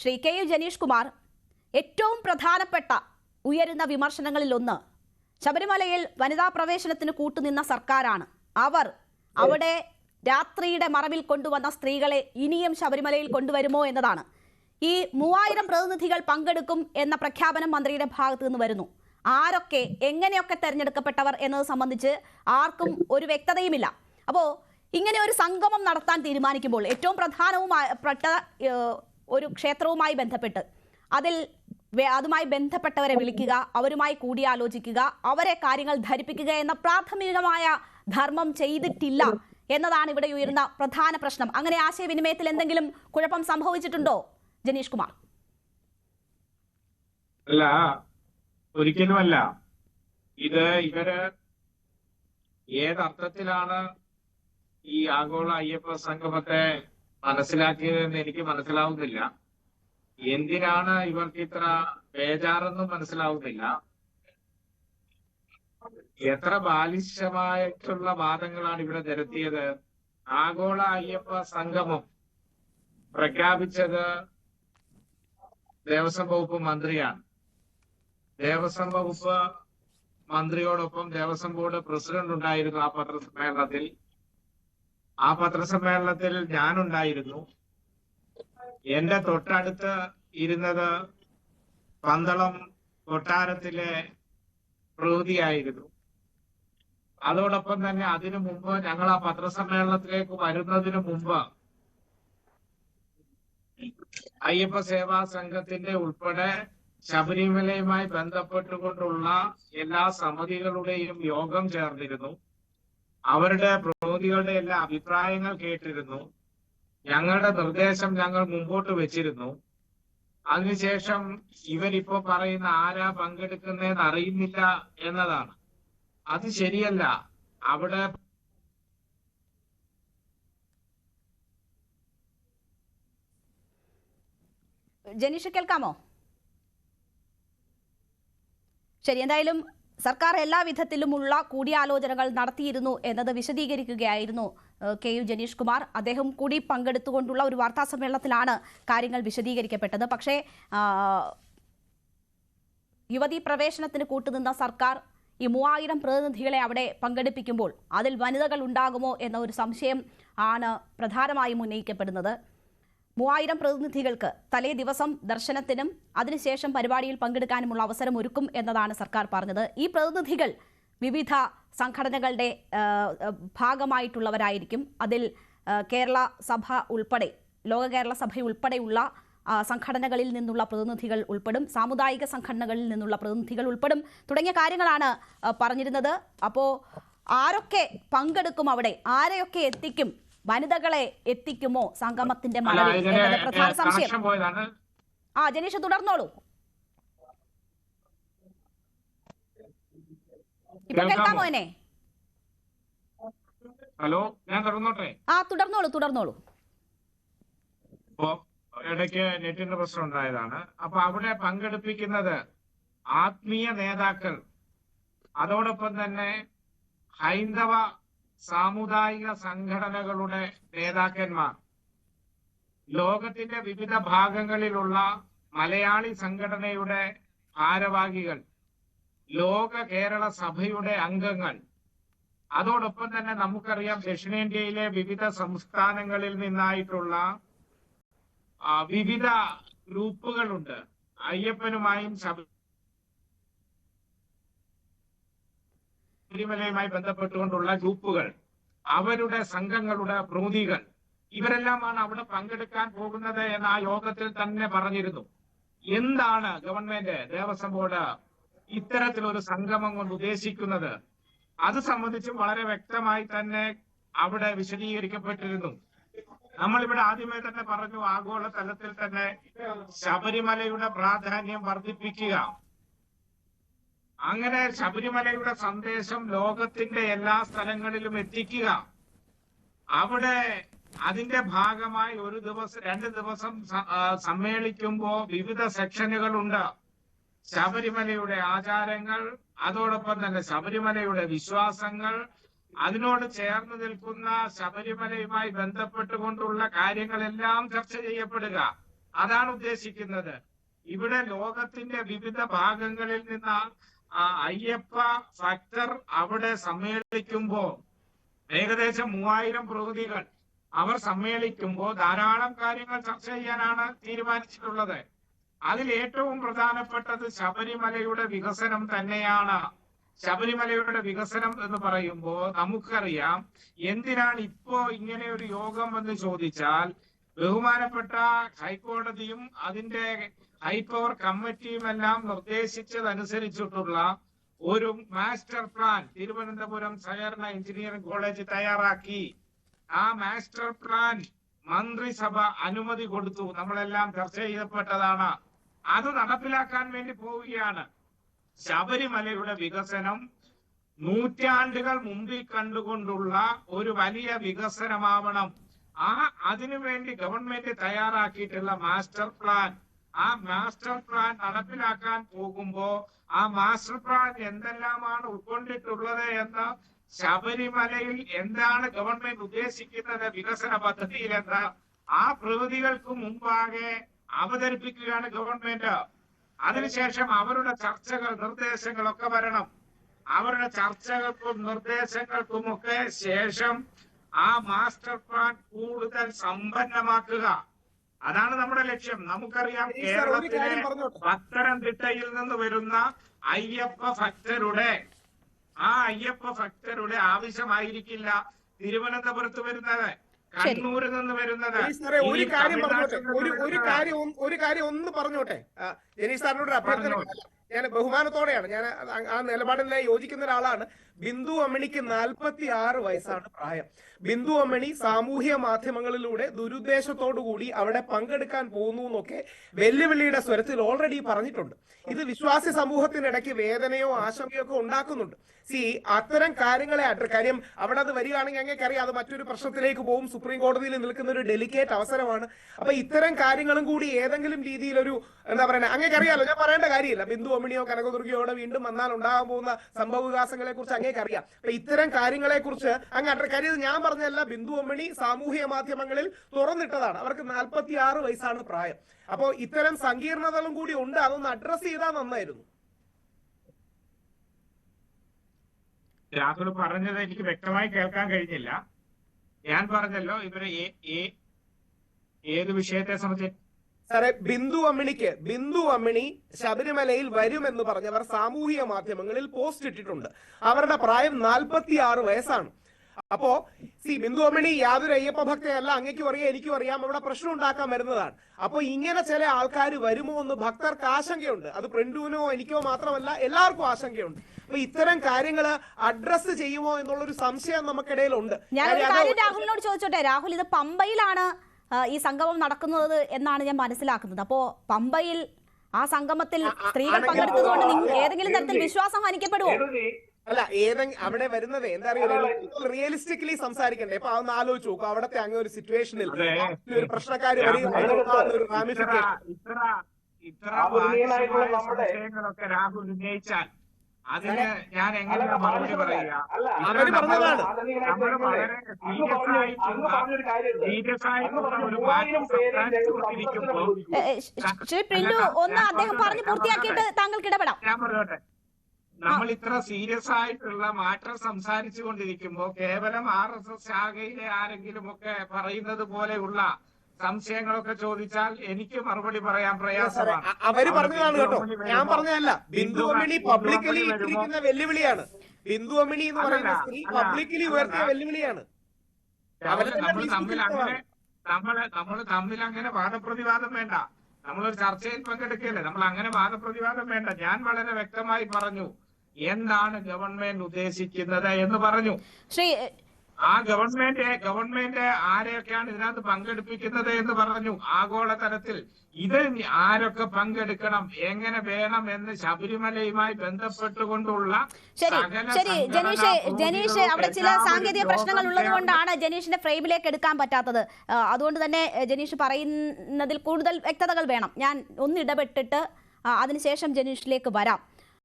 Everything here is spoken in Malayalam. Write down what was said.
ശ്രീ കെ യു ജനീഷ് കുമാർ ഏറ്റവും പ്രധാനപ്പെട്ട ഉയരുന്ന വിമർശനങ്ങളിലൊന്ന് ശബരിമലയിൽ വനിതാ പ്രവേശനത്തിന് കൂട്ടുനിന്ന സർക്കാരാണ്. അവർ അവിടെ രാത്രിയുടെ മറവിൽ കൊണ്ടുവന്ന സ്ത്രീകളെ ഇനിയും ശബരിമലയിൽ കൊണ്ടുവരുമോ എന്നതാണ്. ഈ മൂവായിരം പ്രതിനിധികൾ പങ്കെടുക്കും എന്ന പ്രഖ്യാപനം മന്ത്രിയുടെ ഭാഗത്തു നിന്ന് വരുന്നു. ആരൊക്കെ എങ്ങനെയൊക്കെ തെരഞ്ഞെടുക്കപ്പെട്ടവർ എന്നത് സംബന്ധിച്ച് ആർക്കും ഒരു വ്യക്തതയുമില്ല. അപ്പോൾ ഇങ്ങനെ ഒരു സംഗമം നടത്താൻ തീരുമാനിക്കുമ്പോൾ ഏറ്റവും പ്രധാനവും ഏഹ്, ഒരു ക്ഷേത്രവുമായി ബന്ധപ്പെട്ട്. അതിൽ അതുമായി ബന്ധപ്പെട്ടവരെ വിളിക്കുക അവരുമായി കൂടിയാലോചിക്കുക അവരെ കാര്യങ്ങൾ ധരിപ്പിക്കുക എന്ന പ്രാഥമികമായ ധർമ്മം ചെയ്തിട്ടില്ല എന്നതാണ് ഇവിടെ ഉയരുന്ന പ്രധാന പ്രശ്നം. അങ്ങനെ ആശയവിനിമയത്തിൽ എന്തെങ്കിലും കുഴപ്പം സംഭവിച്ചിട്ടുണ്ടോ ജനീഷ് കുമാർ? അല്ല ഒരിക്കലുമല്ല. ഇത് ഇവർ ഏതർത്ഥത്തിലാണ് ഈ ആഗോള അയ്യപ്പ സംഗമത്തെ മനസ്സിലാക്കിയതെന്ന് എനിക്ക് മനസ്സിലാവുന്നില്ല. എന്തിനാണ് ഇവർക്ക് ഇത്ര ബേജാറെന്നും മനസ്സിലാവുന്നില്ല. എത്ര ബാലിശമായിട്ടുള്ള വാദങ്ങളാണ് ഇവിടെ നിരത്തിയത്. ആഗോള അയ്യപ്പ സംഗമം പ്രഖ്യാപിച്ചത് ദേവസ്വം വകുപ്പ് മന്ത്രിയാണ്. ദേവസ്വം വകുപ്പ് മന്ത്രിയോടൊപ്പം ദേവസ്വം ബോർഡ് പ്രസിഡന്റ് ഉണ്ടായിരുന്നു ആ പത്രസമ്മേളനത്തിൽ. ആ പത്രസമ്മേളനത്തിൽ ഞാനുണ്ടായിരുന്നു. എന്റെ തൊട്ടടുത്ത് ഇരുന്നത് പന്തളം കൊട്ടാരത്തിലെ പ്രകൃതിയായിരുന്നു അതോടൊപ്പം തന്നെ അതിനു മുമ്പ് ഞങ്ങൾ ആ പത്രസമ്മേളനത്തിലേക്ക് വരുന്നതിന് മുമ്പ് അയ്യപ്പ സേവാ സംഘത്തിന്റെ ഉൾപ്പെടെ ശബരിമലയുമായി ബന്ധപ്പെട്ടുകൊണ്ടുള്ള എല്ലാ സമിതികളുടെയും യോഗം ചേർന്നിരുന്നു. അവരുടെ പ്രതിനിധികളുടെ എല്ലാ അഭിപ്രായങ്ങൾ കേട്ടിരുന്നു. ഞങ്ങളുടെ നിർദ്ദേശം ഞങ്ങൾ മുമ്പോട്ട് വെച്ചിരുന്നു. അതിനുശേഷം ഇവരിപ്പോ പറയുന്ന ആരാ പങ്കെടുക്കുന്നതെന്ന് അറിയുന്നില്ല എന്നതാണ്. അത് ശരിയല്ല. അവിടെ ജനീഷ് കേൾക്കാമോ? ശരി എന്തായാലും സർക്കാർ എല്ലാ വിധത്തിലുമുള്ള കൂടിയാലോചനകൾ നടത്തിയിരുന്നു എന്നത് വിശദീകരിക്കുകയായിരുന്നു കെ യു ജനീഷ് കുമാർ. അദ്ദേഹം കൂടി പങ്കെടുത്തുകൊണ്ടുള്ള ഒരു വാർത്താ സമ്മേളനത്തിലാണ് കാര്യങ്ങൾ വിശദീകരിക്കപ്പെട്ടത്. പക്ഷേ യുവതീ പ്രവേശനത്തിന് കൂട്ടുനിന്ന സർക്കാർ ഈ മൂവായിരം പ്രതിനിധികളെ അവിടെ പങ്കെടുപ്പിക്കുമ്പോൾ അതിൽ വനിതകൾ ഉണ്ടാകുമോ എന്ന ഒരു സംശയം ആണ് പ്രധാനമായും ഉന്നയിക്കപ്പെടുന്നത്. മൂവായിരം പ്രതിനിധികൾക്ക് തലേ ദിവസം ദർശനത്തിനും അതിനുശേഷം പരിപാടിയിൽ പങ്കെടുക്കാനുമുള്ള അവസരം ഒരുക്കും എന്നതാണ് സർക്കാർ പറഞ്ഞത്. ഈ പ്രതിനിധികൾ വിവിധ സംഘടനകളുടെ ഭാഗമായിട്ടുള്ളവരായിരിക്കും. അതിൽ കേരള സഭ ഉൾപ്പെടെ ലോക കേരള സഭ ഉൾപ്പെടെയുള്ള സംഘടനകളിൽ നിന്നുള്ള പ്രതിനിധികൾ ഉൾപ്പെടും. സാമുദായിക സംഘടനകളിൽ നിന്നുള്ള പ്രതിനിധികൾ ഉൾപ്പെടും. തുടങ്ങിയ കാര്യങ്ങളാണ് പറഞ്ഞിരുന്നത്. അപ്പോൾ ആരൊക്കെ പങ്കെടുക്കും അവിടെ? ആരെയൊക്കെ എത്തിക്കും? വനിതകളെ എത്തിക്കുമോ സംഗമത്തിന്റെ അല്ല, എന്നത് പ്രധാന സംശയം. ആ ജനീഷ് തുടർന്നോളൂ. ഇപ്പൊ കേൾക്കാമോ? എന്നെ? ഹലോ ഞാൻ തുടർന്നോട്ടെ? ആ തുടർന്നോളൂ തുടർന്നോളൂ. ഇടയ്ക്ക് നെറ്റിന്റെ പ്രശ്നം ഉണ്ടായതാണ്. അപ്പൊ അവിടെ പങ്കെടുപ്പിക്കുന്നത് ആത്മീയ നേതാക്കൾ. അതോടൊപ്പം തന്നെ ഹൈന്ദവ സാമുദായിക സംഘടനകളുടെ നേതാക്കന്മാർ. ലോകത്തിന്റെ വിവിധ ഭാഗങ്ങളിലുള്ള മലയാളി സംഘടനയുടെ ഭാരവാഹികൾ ലോക കേരള സഭയുടെ അംഗങ്ങൾ. അതോടൊപ്പം തന്നെ നമുക്കറിയാം ദക്ഷിണേന്ത്യയിലെ വിവിധ സംസ്ഥാനങ്ങളിൽ നിന്നായിട്ടുള്ള വിവിധ ഗ്രൂപ്പുകളുണ്ട്. അയ്യപ്പനുമായും ശബരിമലയുമായി ബന്ധപ്പെട്ടുകൊണ്ടുള്ള ഗ്രൂപ്പുകൾ അവരുടെ സംഘങ്ങളുടെ പ്രതിനിധികൾ ഇവരെല്ലാമാണ് അവിടെ പങ്കെടുക്കാൻ പോകുന്നത് എന്ന് ആ യോഗത്തിൽ തന്നെ പറഞ്ഞിരുന്നു. എന്താണ് ഗവൺമെന്റ് ദേവസ്വം ബോർഡ് ഇത്തരത്തിലൊരു സംഗമം കൊണ്ട് ഉദ്ദേശിക്കുന്നത്? അത് സംബന്ധിച്ചും വളരെ വ്യക്തമായി തന്നെ അവിടെ വിശദീകരിക്കപ്പെട്ടിരുന്നു. നമ്മളിവിടെ ആദ്യമേ തന്നെ പറഞ്ഞു ആഗോള തലത്തിൽ തന്നെ ശബരിമലയുടെ പ്രാധാന്യം വർദ്ധിപ്പിക്കുക. അങ്ങനെ ശബരിമലയുടെ സന്ദേശം ലോകത്തിന്റെ എല്ലാ സ്ഥലങ്ങളിലും എത്തിക്കുക. അവിടെ അതിന്റെ ഭാഗമായി ഒരു ദിവസം രണ്ട് ദിവസം സമ്മേളിക്കുമ്പോ വിവിധ സെക്ഷനുകളുണ്ട് ശബരിമലയുടെ ആചാരങ്ങൾ അതോടൊപ്പം തന്നെ ശബരിമലയുടെ വിശ്വാസങ്ങൾ അതിനോട് ചേർന്ന് നിൽക്കുന്ന ശബരിമലയുമായി ബന്ധപ്പെട്ടുകൊണ്ടുള്ള കാര്യങ്ങളെല്ലാം ചർച്ച ചെയ്യപ്പെടുക. അതാണ് ഉദ്ദേശിക്കുന്നത്. ഇവിടെ ലോകത്തിന്റെ വിവിധ ഭാഗങ്ങളിൽ നിന്ന് ആ അയ്യപ്പ ഭക്തർ അവിടെ സമ്മേളിക്കുമ്പോ ഏകദേശം മൂവായിരം പ്രകൃതികൾ അവർ സമ്മേളിക്കുമ്പോൾ ധാരാളം കാര്യങ്ങൾ ചർച്ച ചെയ്യാനാണ് തീരുമാനിച്ചിട്ടുള്ളത്. അതിൽ ഏറ്റവും പ്രധാനപ്പെട്ടത് ശബരിമലയുടെ വികസനം തന്നെയാണ്. ശബരിമലയുടെ വികസനം എന്ന് പറയുമ്പോൾ നമുക്കറിയാം എന്തിനാണ് ഇപ്പോ ഇങ്ങനെ ഒരു യോഗം എന്ന് ചോദിച്ചാൽ ബഹുമാനപ്പെട്ട ഹൈക്കോടതിയും അതിന്റെ ഹൈപ്പവർ കമ്മിറ്റിയും എല്ലാം നിർദ്ദേശിച്ചതനുസരിച്ചിട്ടുള്ള ഒരു മാസ്റ്റർ പ്ലാൻ തിരുവനന്തപുരം സഹകരണ എഞ്ചിനീയറിംഗ് കോളേജ് തയ്യാറാക്കി. ആ മാസ്റ്റർ പ്ലാൻ മന്ത്രിസഭ അനുമതി കൊടുത്തു. നമ്മളെല്ലാം ചർച്ച ചെയ്യപ്പെട്ടതാണ്. അത് നടപ്പിലാക്കാൻ വേണ്ടി പോവുകയാണ്. ശബരിമലയുടെ വികസനം നൂറ്റാണ്ടുകൾ മുമ്പിൽ കണ്ടുകൊണ്ടുള്ള ഒരു വലിയ വികസനമാവണം. ആ അതിനുവേണ്ടി ഗവൺമെന്റ് തയ്യാറാക്കിയിട്ടുള്ള മാസ്റ്റർ പ്ലാൻ. ആ മാസ്റ്റർ പ്ലാൻ നടപ്പിലാക്കാൻ പോകുമ്പോ ആ മാസ്റ്റർ പ്ലാൻ എന്തെല്ലാമാണ് ഉൾക്കൊണ്ടിട്ടുള്ളത് എന്ന് ശബരിമലയിൽ എന്താണ് ഗവൺമെന്റ് ഉദ്ദേശിക്കുന്നത് വികസന പദ്ധതിയിൽ എന്ന് ആ പ്രകൃതികൾക്ക് മുമ്പാകെ അവതരിപ്പിക്കുകയാണ് ഗവൺമെന്റ്. അതിനുശേഷം അവരുടെ ചർച്ചകൾ നിർദ്ദേശങ്ങളൊക്കെ വരണം. അവരുടെ ചർച്ചകൾക്കും നിർദ്ദേശങ്ങൾക്കുമൊക്കെ ശേഷം ആ മാസ്റ്റർ പ്ലാൻ കൂടുതൽ സമ്പന്നമാക്കുക. അതാണ് നമ്മുടെ ലക്ഷ്യം. നമുക്കറിയാം കേരളത്തിലെ പത്തനംതിട്ടയിൽ നിന്ന് വരുന്ന അയ്യപ്പ ഭക്തരുടെ ആ അയ്യപ്പ ഭക്തരുടെ ആവശ്യമായിരിക്കില്ല തിരുവനന്തപുരത്ത് വരുന്നത് കണ്ണൂരിൽ നിന്ന് വരുന്നത്. ഒരു കാര്യം പറഞ്ഞോട്ടെ? ഒരു ഒരു കാര്യം ഒന്ന് ഒരു കാര്യം ഒന്ന് പറഞ്ഞോട്ടെ? ജനീഷ് സാറിനോട് അഭ്യർത്ഥന. ഞാൻ ബഹുമാനത്തോടെയാണ്. ഞാൻ ആ- നിലപാടിനെ യോജിക്കുന്ന ഒരാളാണ്. ബിന്ദു അമ്മണിക്ക് നാൽപ്പത്തി ആറ് വയസ്സാണ് പ്രായം. ബിന്ദു അമ്മണി സാമൂഹ്യ മാധ്യമങ്ങളിലൂടെ ദുരുദ്ദേശത്തോടു കൂടി അവിടെ പങ്കെടുക്കാൻ പോകുന്നു എന്നൊക്കെ വെല്ലുവിളിയുടെ സ്വരത്തിൽ ഓൾറെഡി പറഞ്ഞിട്ടുണ്ട്. ഇത് വിശ്വാസി സമൂഹത്തിനിടയ്ക്ക് വേദനയോ ആശങ്കയോ ഒക്കെ ഉണ്ടാക്കുന്നുണ്ട്. സി അത്തരം കാര്യങ്ങളെ അഡ്ര കാര്യം അവിടെ അത് വരികയാണെങ്കിൽ അങ്ങേക്കറിയാം അത് മറ്റൊരു പ്രശ്നത്തിലേക്ക് പോകും. സുപ്രീം കോടതിയിൽ നിൽക്കുന്ന ഒരു ഡെലിക്കേറ്റ് അവസരമാണ്. അപ്പൊ ഇത്തരം കാര്യങ്ങളും കൂടി ഏതെങ്കിലും രീതിയിലൊരു എന്താ പറയുക അങ്ങേക്കറിയാലോ ഞാൻ പറയേണ്ട കാര്യമില്ല. ബിന്ദു അമ്മിണിയോ കനകദുർഗയോ അവിടെ വീണ്ടും വന്നാൽ ഉണ്ടാകാൻ പോകുന്ന സംഭവ വികാസങ്ങളെ കുറിച്ച് അങ്ങേക്ക് അറിയാം. അപ്പൊ ഇത്തരം കാര്യങ്ങളെ കുറിച്ച് അങ്ങ് കാര്യം ഞാൻ പറഞ്ഞല്ല ബിന്ദു അമ്മിണി സാമൂഹ്യ മാധ്യമങ്ങളിൽ തുറന്നിട്ടതാണ്. അവർക്ക് നാൽപ്പത്തി ആറ് വയസ്സാണ് പ്രായം. അപ്പോ ഇത്തരം സങ്കീർണതകളും കൂടി ഉണ്ട് അതൊന്ന് അഡ്രസ് ചെയ്താൽ നന്നായിരുന്നു. രാഹുൽ പറഞ്ഞത് എനിക്ക് വ്യക്തമായി കേൾക്കാൻ കഴിഞ്ഞില്ല. ഞാൻ പറഞ്ഞല്ലോ ഇവരെ ഏത് വിഷയത്തെ സംബന്ധിച്ച് സാറേ ബിന്ദു അമ്മിണിക്ക് ബിന്ദു അമ്മിണി ശബരിമലയിൽ വരുമെന്ന് പറഞ്ഞവർ സാമൂഹിക മാധ്യമങ്ങളിൽ പോസ്റ്റ് ഇട്ടിട്ടുണ്ട്. അവരുടെ പ്രായം നാൽപ്പത്തി ആറ് വയസ്സാണ്. അപ്പോ സി ബിന്ദു അമ്മിണി യാതൊരു അയ്യപ്പ ഭക്തയല്ല അങ്ങേക്കും അറിയാം എനിക്കും അറിയാം അവിടെ പ്രശ്നം ഉണ്ടാക്കാൻ വരുന്നതാണ്. അപ്പൊ ഇങ്ങനെ ചില ആൾക്കാർ വരുമോ എന്ന് ഭക്തർക്ക് ആശങ്കയുണ്ട്. അത് പ്രിന്റുവിനോ എനിക്കോ മാത്രമല്ല എല്ലാവർക്കും ആശങ്കയുണ്ട്. അപ്പൊ ഇത്തരം കാര്യങ്ങൾ അഡ്രസ് ചെയ്യുമോ എന്നുള്ളൊരു സംശയം നമുക്കിടയിലുണ്ട്. കാര്യം രാഹുലിനോട് ചോദിച്ചോട്ടെ? രാഹുൽ ഇത് പമ്പയിലാണ് ഈ സംഗമം നടക്കുന്നത് എന്നാണ് ഞാൻ മനസ്സിലാക്കുന്നത്. അപ്പോ പമ്പയിൽ ആ സംഗമത്തിൽ സ്ത്രീകൾ പങ്കെടുത്തതുകൊണ്ട് ഏതെങ്കിലും തരത്തിൽ വിശ്വാസം ഹനിക്കപ്പെടുമോ അല്ല ഏതെങ്കിലും അവിടെ വരുന്നത് എന്താ പറയുക റിയലിസ്റ്റിക്കലി സംസാരിക്കണ്ടേ? ഇപ്പൊ അതൊന്ന് ആലോചിച്ച് നോക്കും. അവിടത്തെ അങ്ങനെ ഒരു സിറ്റുവേഷനിൽ. ഒരു പ്രശ്നക്കാര് ഇത്ര ഇത്ര രാഹുൽ ഉന്നയിച്ചാൽ അതിന് അതെ. ഞാൻ എങ്ങനെ അല്ല, മറുപടി. പറയുക ശ്രീ- ശ്രീ പ്രിന്റു ഒന്ന് അദ്ദേഹം പറഞ്ഞു പൂർത്തിയാക്കിയിട്ട് താങ്കൾക്ക് ഇടപെടാം ഞാൻ പറഞ്ഞോട്ടെ നമ്മൾ ഇത്ര സീരിയസ് ആയിട്ടുള്ള മാറ്റം സംസാരിച്ചു കൊണ്ടിരിക്കുമ്പോ കേവലം ആർ എസ് എസ് ശാഖയിലെ ആരെങ്കിലും ഒക്കെ പറയുന്നത് പോലെയുള്ള സംശയങ്ങളൊക്കെ ചോദിച്ചാൽ എനിക്ക് മറുപടി പറയാൻ പ്രയാസമാണ്. അവർ പറഞ്ഞതാണ് കേട്ടോ. ഞാൻ പറഞ്ഞതല്ല. ബിന്ദു അമ്മിണി പബ്ലിക്കലി ഇട്ടിരിക്കുന്ന വെല്ലുവിളിയാണ്. ബിന്ദു അമ്മിണി എന്ന് പറയുന്ന സ്ത്രീ പബ്ലിക്കലി ഉയർത്തിയ വെല്ലുവിളിയാണ്. നമ്മൾ തമ്മിൽ അങ്ങനെ നമ്മൾ നമ്മൾ തമ്മിൽ അങ്ങനെ വാദപ്രതിവാദം വേണ്ട. നമ്മളൊരു ചർച്ചയിൽ പങ്കെടുക്കല്ലേ നമ്മൾ അങ്ങനെ വാദപ്രതിവാദം വേണ്ട. ഞാൻ വളരെ വ്യക്തമായി പറഞ്ഞു എന്താണ് ഗവൺമെന്റ് ഉദ്ദേശിക്കുന്നത് എന്ന് പറഞ്ഞു. ശ്രീ ആ ഗവൺമെന്റ് ഗവൺമെന്റ് ആരെയൊക്കെയാണ് ഇതിനകത്ത് പങ്കെടുപ്പിക്കുന്നത് എന്ന് പറഞ്ഞു ആഗോളതലത്തിൽ. ഇത് ആരൊക്കെ പങ്കെടുക്കണം എങ്ങനെ വേണം എന്ന് ശബരിമലയുമായി ബന്ധപ്പെട്ടുകൊണ്ടുള്ള ശരി ശരി ജനീഷ് ജനീഷ് അവിടെ ചില സാങ്കേതിക പ്രശ്നങ്ങൾ ഉള്ളത് കൊണ്ടാണ് ജനീഷിന്റെ ഫ്രെയിമിലേക്ക് എടുക്കാൻ പറ്റാത്തത്. അതുകൊണ്ട് തന്നെ ജനീഷ് പറയുന്നതിൽ കൂടുതൽ വ്യക്തതകൾ വേണം. ഞാൻ ഒന്ന് ഇടപെട്ടിട്ട് അതിനുശേഷം ജനീഷിലേക്ക് വരാം.